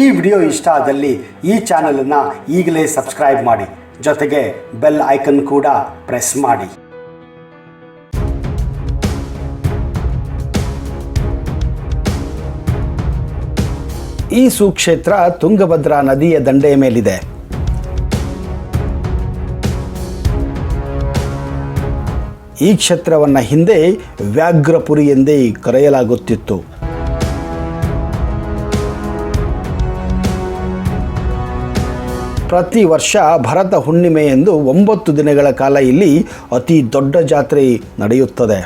ಈ ವಿಡಿಯೋ ಇಷ್ಟ ಆದಲ್ಲಿ ಈ ಚಾನಲನ್ನು ಈಗಲೇ ಸಬ್ಸ್ಕ್ರೈಬ್ ಮಾಡಿ. ಜೊತೆಗೆ ಬೆಲ್ ಐಕನ್ ಕೂಡ ಪ್ರೆಸ್ ಮಾಡಿ. ಈ ಸುಕ್ಷೇತ್ರ ತುಂಗಭದ್ರಾ ನದಿಯ ದಂಡೆಯ ಮೇಲಿದೆ. ಈ ಕ್ಷೇತ್ರವನ್ನು ಹಿಂದೆ ವ್ಯಾಘ್ರಪುರಿ ಎಂದೇ ಕರೆಯಲಾಗುತ್ತಿತ್ತು. ಪ್ರತಿ ವರ್ಷ ಭರತ ಹುಣ್ಣಿಮೆ ಎಂದು ಒಂಬತ್ತು ದಿನಗಳ ಕಾಲ ಇಲ್ಲಿ ಅತಿ ದೊಡ್ಡ ಜಾತ್ರೆ ನಡೆಯುತ್ತದೆ.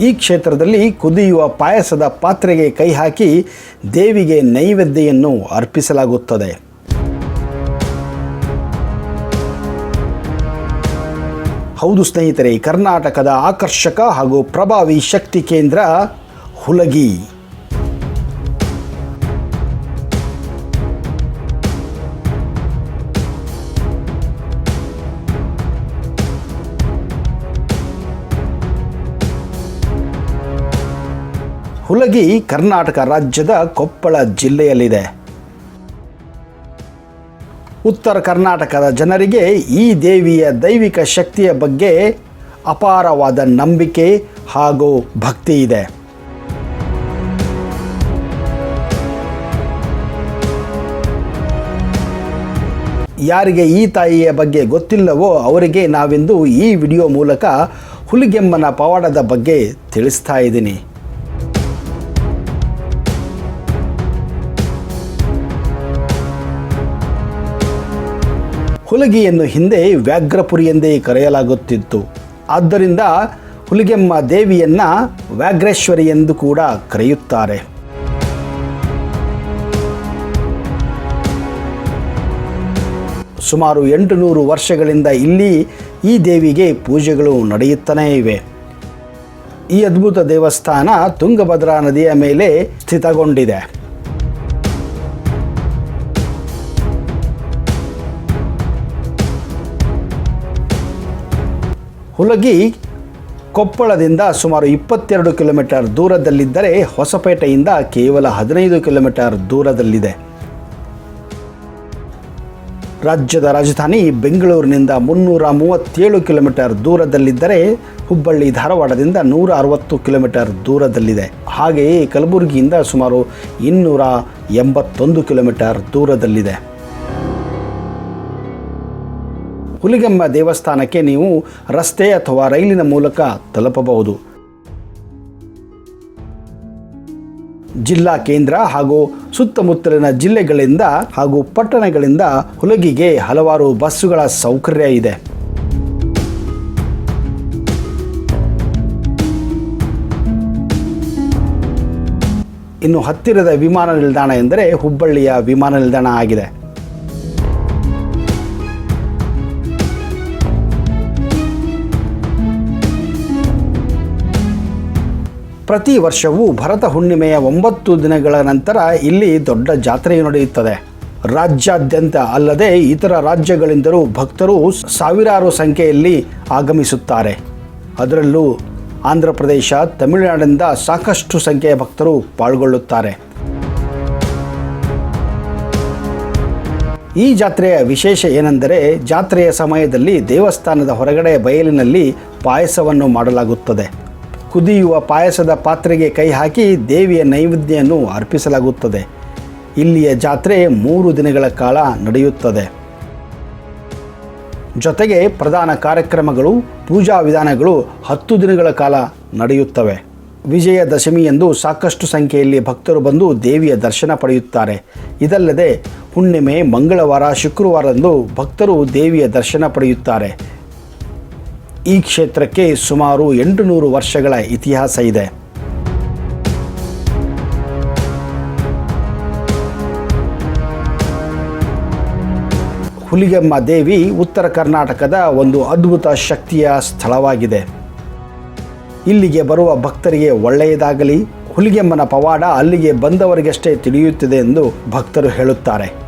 ಈ ಕ್ಷೇತ್ರದಲ್ಲಿ ಕುದಿಯುವ ಪಾಯಸದ ಪಾತ್ರೆಗೆ ಕೈ ಹಾಕಿ ದೇವಿಗೆ ನೈವೇದ್ಯವನ್ನು ಅರ್ಪಿಸಲಾಗುತ್ತದೆ. ಹೌದು ಸ್ನೇಹಿತರೆ, ಕರ್ನಾಟಕದ ಆಕರ್ಷಕ ಹಾಗೂ ಪ್ರಭಾವಿ ಶಕ್ತಿ ಕೇಂದ್ರ ಹುಲಗಿ. ಹುಲಗಿ ಕರ್ನಾಟಕ ರಾಜ್ಯದ ಕೊಪ್ಪಳ ಜಿಲ್ಲೆಯಲ್ಲಿದೆ. ಉತ್ತರ ಕರ್ನಾಟಕದ ಜನರಿಗೆ ಈ ದೇವಿಯ ದೈವಿಕ ಶಕ್ತಿಯ ಬಗ್ಗೆ ಅಪಾರವಾದ ನಂಬಿಕೆ ಹಾಗೂ ಭಕ್ತಿ ಇದೆ. ಯಾರಿಗೆ ಈ ತಾಯಿಯ ಬಗ್ಗೆ ಗೊತ್ತಿಲ್ಲವೋ ಅವರಿಗೆ ನಾವಿಂದು ಈ ವಿಡಿಯೋ ಮೂಲಕ ಹುಲಿಗೆಮ್ಮನ ಪವಾಡದ ಬಗ್ಗೆ ತಿಳಿಸ್ತಾ ಇದ್ದೀನಿ. ಹುಲಗಿಯನ್ನು ಹಿಂದೆ ವ್ಯಾಘ್ರಪುರಿ ಎಂದೇ ಕರೆಯಲಾಗುತ್ತಿತ್ತು. ಆದ್ದರಿಂದ ಹುಲಿಗೆಮ್ಮ ದೇವಿಯನ್ನು ವ್ಯಾಘ್ರೇಶ್ವರಿ ಎಂದು ಕೂಡ ಕರೆಯುತ್ತಾರೆ. ಸುಮಾರು ಎಂಟು ನೂರು ವರ್ಷಗಳಿಂದ ಇಲ್ಲಿ ಈ ದೇವಿಗೆ ಪೂಜೆಗಳು ನಡೆಯುತ್ತಲೇ ಇವೆ. ಈ ಅದ್ಭುತ ದೇವಸ್ಥಾನ ತುಂಗಭದ್ರಾ ನದಿಯ ಮೇಲೆ ಸ್ಥಿತಗೊಂಡಿದೆ. ಹುಲಗಿ ಕೊಪ್ಪಳದಿಂದ ಸುಮಾರು ಇಪ್ಪತ್ತೆರಡು ಕಿಲೋಮೀಟರ್ ದೂರದಲ್ಲಿದ್ದರೆ ಹೊಸಪೇಟೆಯಿಂದ ಕೇವಲ ಹದಿನೈದು ಕಿಲೋಮೀಟರ್ ದೂರದಲ್ಲಿದೆ. ರಾಜ್ಯದ ರಾಜಧಾನಿ ಬೆಂಗಳೂರಿನಿಂದ ಮುನ್ನೂರ ಮೂವತ್ತೇಳು ಕಿಲೋಮೀಟರ್ ದೂರದಲ್ಲಿದ್ದರೆ ಹುಬ್ಬಳ್ಳಿ ಧಾರವಾಡದಿಂದ ನೂರ ಅರವತ್ತು ಕಿಲೋಮೀಟರ್ ದೂರದಲ್ಲಿದೆ. ಹಾಗೆಯೇ ಕಲಬುರಗಿಯಿಂದ ಸುಮಾರು ಇನ್ನೂರ ಎಂಬತ್ತೊಂದು ಕಿಲೋಮೀಟರ್ ದೂರದಲ್ಲಿದೆ. ಹುಲಿಗೆಮ್ಮ ದೇವಸ್ಥಾನಕ್ಕೆ ನೀವು ರಸ್ತೆ ಅಥವಾ ರೈಲಿನ ಮೂಲಕ ತಲುಪಬಹುದು. ಜಿಲ್ಲಾ ಕೇಂದ್ರ ಹಾಗೂ ಸುತ್ತಮುತ್ತಲಿನ ಜಿಲ್ಲೆಗಳಿಂದ ಹಾಗೂ ಪಟ್ಟಣಗಳಿಂದ ಹುಲಗಿಗೆ ಹಲವಾರು ಬಸ್ಸುಗಳ ಸೌಕರ್ಯ ಇದೆ. ಇನ್ನು ಹತ್ತಿರದ ವಿಮಾನ ನಿಲ್ದಾಣ ಎಂದರೆ ಹುಬ್ಬಳ್ಳಿಯ ವಿಮಾನ ನಿಲ್ದಾಣ ಆಗಿದೆ. ಪ್ರತಿ ವರ್ಷವೂ ಭರತ ಹುಣ್ಣಿಮೆಯ ಒಂಬತ್ತು ದಿನಗಳ ನಂತರ ಇಲ್ಲಿ ದೊಡ್ಡ ಜಾತ್ರೆಯು ನಡೆಯುತ್ತದೆ. ರಾಜ್ಯಾದ್ಯಂತ ಅಲ್ಲದೆ ಇತರ ರಾಜ್ಯಗಳಿಂದಲೂ ಭಕ್ತರು ಸಾವಿರಾರು ಸಂಖ್ಯೆಯಲ್ಲಿ ಆಗಮಿಸುತ್ತಾರೆ. ಅದರಲ್ಲೂ ಆಂಧ್ರ ಪ್ರದೇಶ, ತಮಿಳುನಾಡಿನಿಂದ ಸಾಕಷ್ಟು ಸಂಖ್ಯೆಯ ಭಕ್ತರು ಪಾಲ್ಗೊಳ್ಳುತ್ತಾರೆ. ಈ ಜಾತ್ರೆಯ ವಿಶೇಷ ಏನೆಂದರೆ ಜಾತ್ರೆಯ ಸಮಯದಲ್ಲಿ ದೇವಸ್ಥಾನದ ಹೊರಗಡೆ ಬಯಲಿನಲ್ಲಿ ಪಾಯಸವನ್ನು ಮಾಡಲಾಗುತ್ತದೆ. ಕುದಿಯುವ ಪಾಯಸದ ಪಾತ್ರೆಗೆ ಕೈ ಹಾಕಿ ದೇವಿಯ ನೈವೇದ್ಯವನ್ನು ಅರ್ಪಿಸಲಾಗುತ್ತದೆ. ಇಲ್ಲಿಯ ಜಾತ್ರೆ ಮೂರು ದಿನಗಳ ಕಾಲ ನಡೆಯುತ್ತದೆ. ಜೊತೆಗೆ ಪ್ರಧಾನ ಕಾರ್ಯಕ್ರಮಗಳು, ಪೂಜಾ ವಿಧಾನಗಳು ಹತ್ತು ದಿನಗಳ ಕಾಲ ನಡೆಯುತ್ತವೆ. ವಿಜಯದಶಮಿ ಎಂದು ಸಾಕಷ್ಟು ಸಂಖ್ಯೆಯಲ್ಲಿ ಭಕ್ತರು ಬಂದು ದೇವಿಯ ದರ್ಶನ ಪಡೆಯುತ್ತಾರೆ. ಇದಲ್ಲದೆ, ಹುಣ್ಣಿಮೆ, ಮಂಗಳವಾರ, ಶುಕ್ರವಾರದಂದು ಭಕ್ತರು ದೇವಿಯ ದರ್ಶನ ಪಡೆಯುತ್ತಾರೆ. ಈ ಕ್ಷೇತ್ರಕ್ಕೆ ಸುಮಾರು ಎಂಟು ನೂರು ವರ್ಷಗಳ ಇತಿಹಾಸ ಇದೆ. ಹುಲಿಗೆಮ್ಮ ದೇವಿ ಉತ್ತರ ಕರ್ನಾಟಕದ ಒಂದು ಅದ್ಭುತ ಶಕ್ತಿಯ ಸ್ಥಳವಾಗಿದೆ. ಇಲ್ಲಿಗೆ ಬರುವ ಭಕ್ತರಿಗೆ ಒಳ್ಳೆಯದಾಗಲಿ, ಹುಲಿಗೆಮ್ಮನ ಪವಾಡ ಅಲ್ಲಿಗೆ ಬಂದವರಿಗಷ್ಟೇ ತಿಳಿಯುತ್ತಿದೆ ಎಂದು ಭಕ್ತರು ಹೇಳುತ್ತಾರೆ.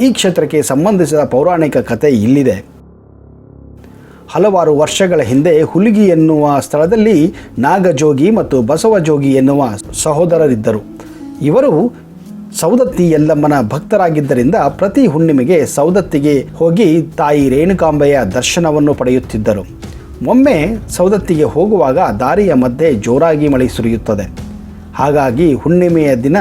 ಈ ಕ್ಷೇತ್ರಕ್ಕೆ ಸಂಬಂಧಿಸಿದ ಪೌರಾಣಿಕ ಕಥೆ ಇಲ್ಲಿದೆ. ಹಲವಾರು ವರ್ಷಗಳ ಹಿಂದೆ ಹುಲಿಗಿ ಎನ್ನುವ ಸ್ಥಳದಲ್ಲಿ ನಾಗಜೋಗಿ ಮತ್ತು ಬಸವಜೋಗಿ ಎನ್ನುವ ಸಹೋದರರಿದ್ದರು. ಇವರು ಸೌದತ್ತಿ ಯಲ್ಲಮ್ಮನ ಭಕ್ತರಾಗಿದ್ದರಿಂದ ಪ್ರತಿ ಹುಣ್ಣಿಮೆಗೆ ಸೌದತ್ತಿಗೆ ಹೋಗಿ ತಾಯಿ ರೇಣುಕಾಂಬೆಯ ದರ್ಶನವನ್ನು ಪಡೆಯುತ್ತಿದ್ದರು. ಒಮ್ಮೆ ಸೌದತ್ತಿಗೆ ಹೋಗುವಾಗ ದಾರಿಯ ಮಧ್ಯೆ ಜೋರಾಗಿ ಮಳೆ ಸುರಿಯುತ್ತದೆ. ಹಾಗಾಗಿ ಹುಣ್ಣಿಮೆಯ ದಿನ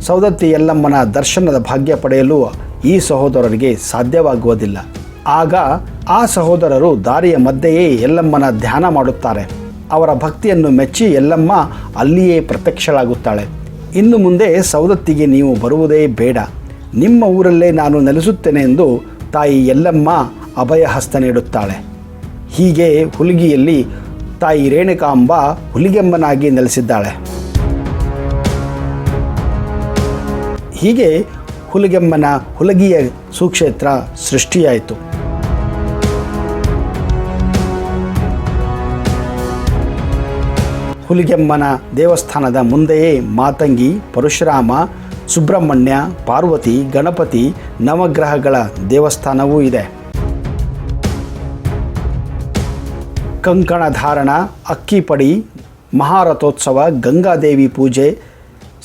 ಸೌದತ್ತಿ ಯಲ್ಲಮ್ಮನ ದರ್ಶನದ ಭಾಗ್ಯ ಪಡೆಯಲು ಈ ಸಹೋದರರಿಗೆ ಸಾಧ್ಯವಾಗುವುದಿಲ್ಲ. ಆಗ ಆ ಸಹೋದರರು ದಾರಿಯ ಮಧ್ಯೆಯೇ ಎಲ್ಲಮ್ಮನ ಧ್ಯಾನ ಮಾಡುತ್ತಾರೆ. ಅವರ ಭಕ್ತಿಯನ್ನು ಮೆಚ್ಚಿ ಎಲ್ಲಮ್ಮ ಅಲ್ಲಿಯೇ ಪ್ರತ್ಯಕ್ಷಳಾಗುತ್ತಾಳೆ. ಇನ್ನು ಮುಂದೆ ಸೌದತ್ತಿಗೆ ನೀವು ಬರುವುದೇ ಬೇಡ. ನಿಮ್ಮ ಊರಲ್ಲೇ ನಾನು ನೆಲೆಸುತ್ತೇನೆ ಎಂದು ತಾಯಿ ಎಲ್ಲಮ್ಮ ಅಭಯ ಹಸ್ತ ನೀಡುತ್ತಾಳೆ. ಹೀಗೆ ಹುಲಿಗಿಯಲ್ಲಿ ತಾಯಿ ರೇಣುಕಾಂಬ ಹುಲಿಗೆಮ್ಮನಾಗಿ ನೆಲೆಸಿದ್ದಾಳೆ. ಹೀಗೆ ಹುಲಿಗೆಮ್ಮನ ಹುಲಗಿಯ ಸುಕ್ಷೇತ್ರ ಸೃಷ್ಟಿಯಾಯಿತು. ಹುಲಿಗೆಮ್ಮನ ದೇವಸ್ಥಾನದ ಮುಂದೆಯೇ ಮಾತಂಗಿ, ಪರಶುರಾಮ, ಸುಬ್ರಹ್ಮಣ್ಯ, ಪಾರ್ವತಿ, ಗಣಪತಿ ನವಗ್ರಹಗಳ ದೇವಸ್ಥಾನವೂ ಇದೆ. ಕಂಕಣ ಧಾರಣ ಅಕ್ಕಿಪಡಿ ಮಹಾರಥೋತ್ಸವ, ಗಂಗಾದೇವಿ ಪೂಜೆ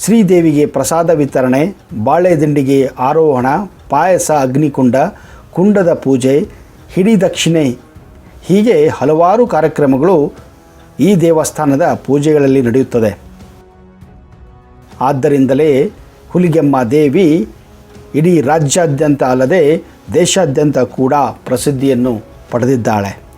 ಶ್ರೀದೇವಿಗೆ ಪ್ರಸಾದ ವಿತರಣೆ ಬಾಳೆದಿಂಡಿಗೆ ಆರೋಹಣ, ಪಾಯಸ, ಅಗ್ನಿಕುಂಡ, ಕುಂಡದ ಪೂಜೆ, ಹಿಡಿ ದಕ್ಷಿಣೆ. ಹೀಗೆ ಹಲವಾರು ಕಾರ್ಯಕ್ರಮಗಳು ಈ ದೇವಸ್ಥಾನದ ಪೂಜೆಗಳಲ್ಲಿ ನಡೆಯುತ್ತದೆ. ಆದ್ದರಿಂದಲೇ ಹುಲಿಗೆಮ್ಮ ದೇವಿ ಇಡೀ ರಾಜ್ಯಾದ್ಯಂತ ಅಲ್ಲದೆ ದೇಶಾದ್ಯಂತ ಕೂಡ ಪ್ರಸಿದ್ಧಿಯನ್ನು ಪಡೆದಿದ್ದಾಳೆ.